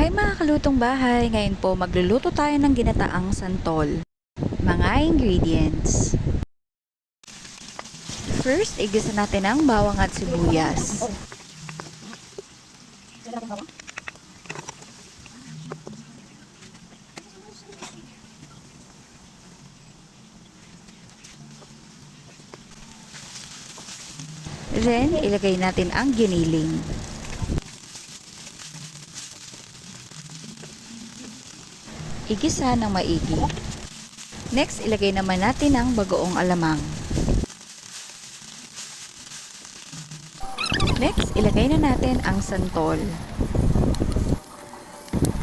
Hi mga kalutong bahay! Ngayon po magluluto tayo ng ginataang santol. Mga ingredients. First, igisa natin ang bawang at sibuyas. Then, ilagay natin ang giniling. Igisa ng maigi. Next, ilagay naman natin ang bagoong alamang. Next, ilagay na natin ang santol.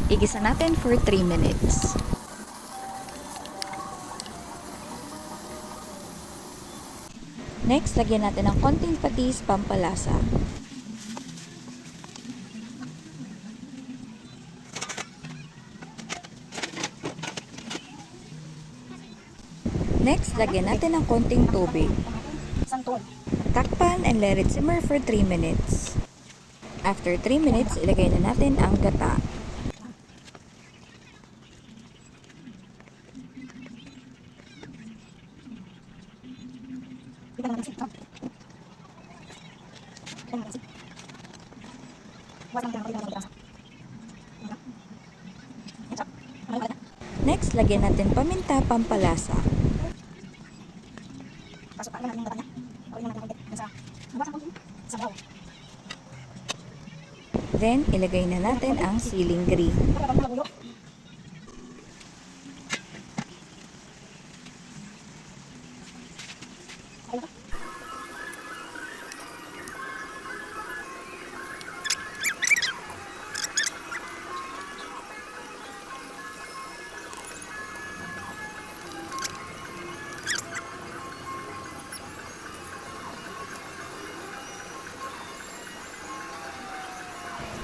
Igisa natin for 3 minutes. Next, lagyan natin ng konting patis pampalasa. Next, lagyan natin ng konting tubig. Takpan and let it simmer for 3 minutes. After 3 minutes, ilagay na natin ang gata. Next, lagyan natin paminta pampalasa. Natin yung mata niya. Pawin natin ang sa bukas ang sa baw. Then, ilagay na natin ang siling green.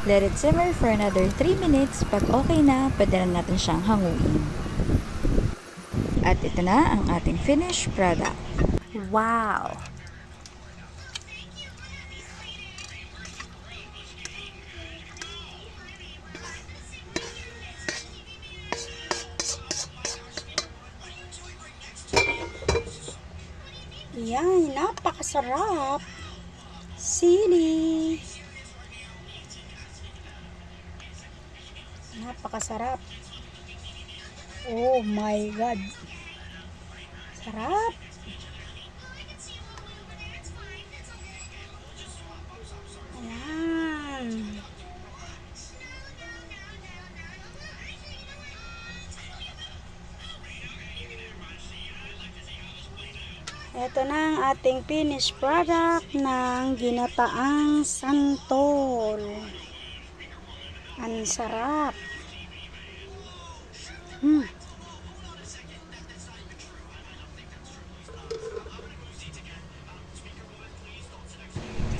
Let it simmer for another 3 minutes. Pag okay na, pwede na natin siyang hanguin. At ito na ang ating finished product. Wow! Yan, napakasarap. Napakasarap. Oh my God. Sarap. Ayan. Ito na ang ating finished product ng ginataang santol. Ang sarap.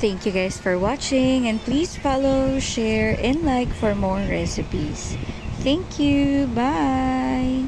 Thank you guys for watching and please follow, share, and like for more recipes. Thank you. Bye.